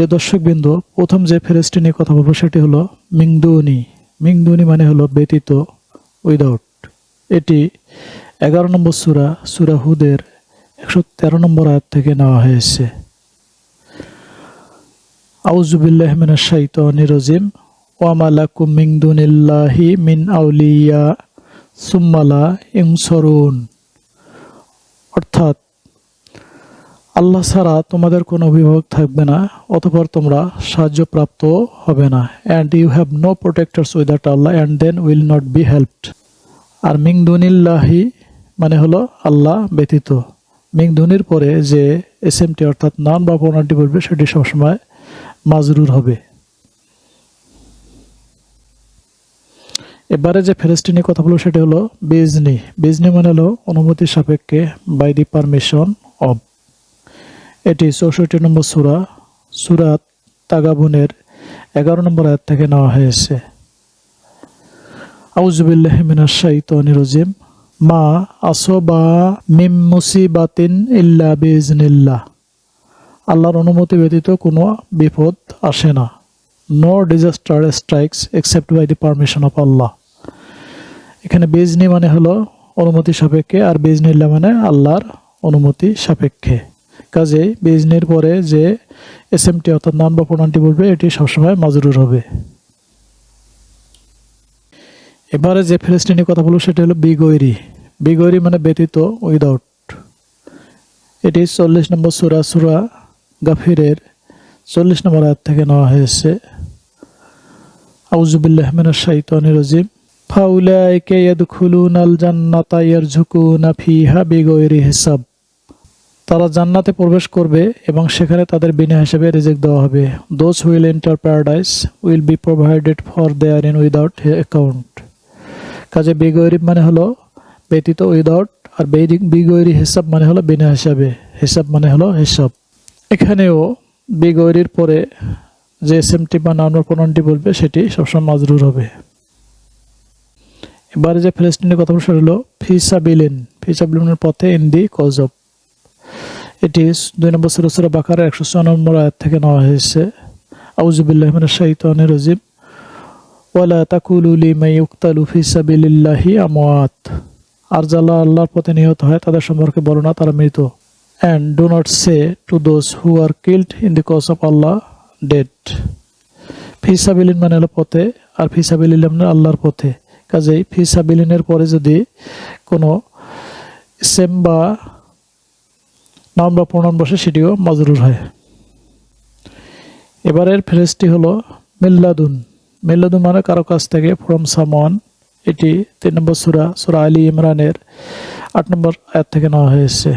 প্রিয় দর্শকবৃন্দ, প্রথম যে ফেরেসটি নিয়ে কথা বলব সেটি হলো মিংদুনি। মিংদুনি মানে হলো ব্যতীত উইদাউট এটি এগারো নম্বর সুরা সুরা হুদের একশো তেরো নম্বর আয়াত থেকে নেওয়া হয়েছে। আউজুবিল্লাহ মিনা শাইতানির রাজিম। ওয়ামালাকুম মিন দুনিল্লাহি মিন আউলিয়া সুম্মালা ইনসরুন। অর্থাৎ আল্লাহ ছাড়া তোমাদের কোনো অভিভাবক থাকবে না, অতপর তোমরা সাহায্যপ্রাপ্ত হবে না। And you have no protectors without Allah and then will not be helped আর মিং দুনিল্লাহি মানে হলো আল্লাহ ব্যতীত। মিং ধুনির পরে যে এস এমটি অর্থাৎ নাম বা প্রণামটি বলবে, সেটি সবসময় মাজরুর হবে। এবারে যে ফেরেস্টি নিয়ে কথা বলব, সেটি হলো বেজনি। বেজনি মানে হলো অনুমতি সাপেক্ষে বাই দি পারমিশন অব এটি চৌষট্টি নম্বর সুরা সুরাত তাগাবুনের এগারো নম্বর আয়াত থেকে নেওয়া হয়েছে। আউজুবিল্লাহ মিনাশ শাইতানির রাজিম। মা আসবা মিম মুসিবাতিন ইল্লা বিজনিল্লাহ আল্লাহর অনুমতি ব্যতীত কোনো বিপদ আসে না। No disaster strikes except by the permission of Allah এখানে বেজনি মানে হলো অনুমতি সাপেক্ষে, আর বেজনিল্লা মানে আল্লাহর অনুমতি সাপেক্ষে। কাজেই বেজনির পরে যে এস এমটি অর্থাৎ নাম বা প্রণামটি বলবে, এটি সবসময় মাজরুর হবে। এবারে যে ফেরেস্টি নিয়ে কথা বলব, সেটা হলো বিগৈরি। বিগৈরি মানে ব্যতীত উইদাউট এটি চল্লিশ নম্বর সুরা সুরা গাফিরের চল্লিশ নম্বর আয়াত থেকে নেওয়া হয়েছে। আউজুবিল্লাহ মিনাশ শাইতানির রাজিম। ফাউলাইকা ইয়াদখুলুনাল জান্নাতা ইয়ারঝুকুনা ফিহা বিগৈরি হিসাব। তারা জান্নাতে প্রবেশ করবে এবং সেখানে তাদের বিনা হিসেবে রিজেক্ট দেওয়া হবে। Those who'll enter paradise will be provided for there in without account কাজে বিগৈরিব মানে হলো ব্যতীত উইদাউট আর বিগৈরি হিসাব মানে হলো বিনা হিসাবে। হিসাব মানে হলো হিসাব। এখানেও বিগৈরির পরে যে এসএমটি বা নাম প্রণয়নটি বলবে, সেটি সবসময় মাজরুর হবে। এবারে যে ফিলিস্তিনের কথা বলছে হলো ফিসাবিলিন। ফিসাবিলিনের পথে ইন দি কজ অফ এটি দুই নম্বর সুরসুরা বাকার একশো ছ নম্বর আয়াত থেকে নেওয়া হয়েছে। আউজুবিল্লাহ মিন শাইতানির রাজিম। ওয়ালা তাকুলু লিমান ইউকতালু ফি সাবিলিল্লাহি আমওয়াত। আর যারা আল্লাহর পথে নিহত হয়, তাদের সম্পর্কে বলো না, তারা মৃত। And do not say to those who are killed in the cause of Allah dead ফিসাবিলিন মানে হলো পথে, আর ফিসাবিলিন মানে আল্লাহর পথে। কাজেই ফিসাবিলিনের পরে যদি কোনো সেম বা নাম বা প্রণাম বসে সেটিও মাজরুর হয়। এবারের ফ্রেজটি হলো মিল্লাদুন। মিল্লাদুন মানে কারও কাছ থেকে ফ্রম সামওয়ান এটি তিন নম্বর সুরা সুরা আলী ইমরানের আট নম্বর আয়াত থেকে নেওয়া হয়েছে।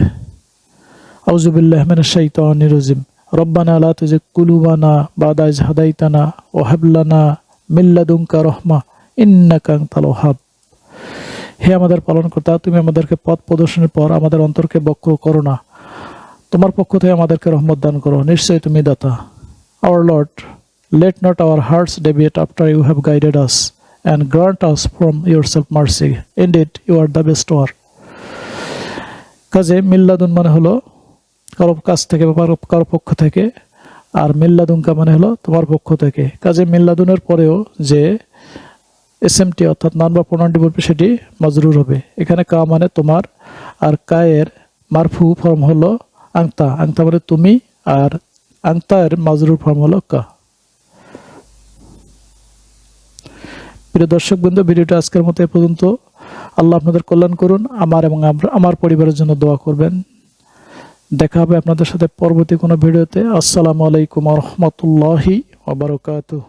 আউজুবিল্লাহ মিনাশ শাইতানির রাজিম। রব্বানা লা তুজিগ কুলুবানা বাদা ইজ হাদাইতানা ওয়া হাব লানা মিন লাদুনকা রাহমা ইন্নাকা হে আমাদের পালন পালনকর্তা, তুমি আমাদেরকে পথ প্রদর্শনের পর আমাদের অন্তরকে বক্র করো না। তোমার পক্ষ থেকে আমাদেরকে রহমত দান করো। নিশ্চয়ই তুমি দাতা। Our lord let not our hearts ডেবিয়েট after you have guided us and grant us from yourself mercy indeed you are the bestower কাজে মিল্লাদুন মানে হলো কারও কাছ থেকে বা কারও পক্ষ থেকে, আর মিল্লাদুনকা মানে হলো তোমার পক্ষ থেকে। কাজে মিল্লাদুনের পরেও যে এস এমটি অর্থাৎ নান বা প্রণামটি বলবে সেটি মজরুর হবে। এখানে কা মানে তোমার, আর কায়ের মারফু ফর্ম হলো আংতা আংতা মানে তুমি আর আংতার মাজরুর ফর্ম হলো কা। প্রিয় দর্শক বন্ধু ভিডিওটা আজকের মতো এ পর্যন্ত। আল্লাহ আপনাদের কল্যাণ করুন, আমার এবং আমার পরিবারের জন্য দোয়া করবেন। দেখা হবে আপনাদের সাথে পরবর্তী কোনো ভিডিওতে। আসসালামু আলাইকুম রহমতুল্লাহি ওবরকাতুহ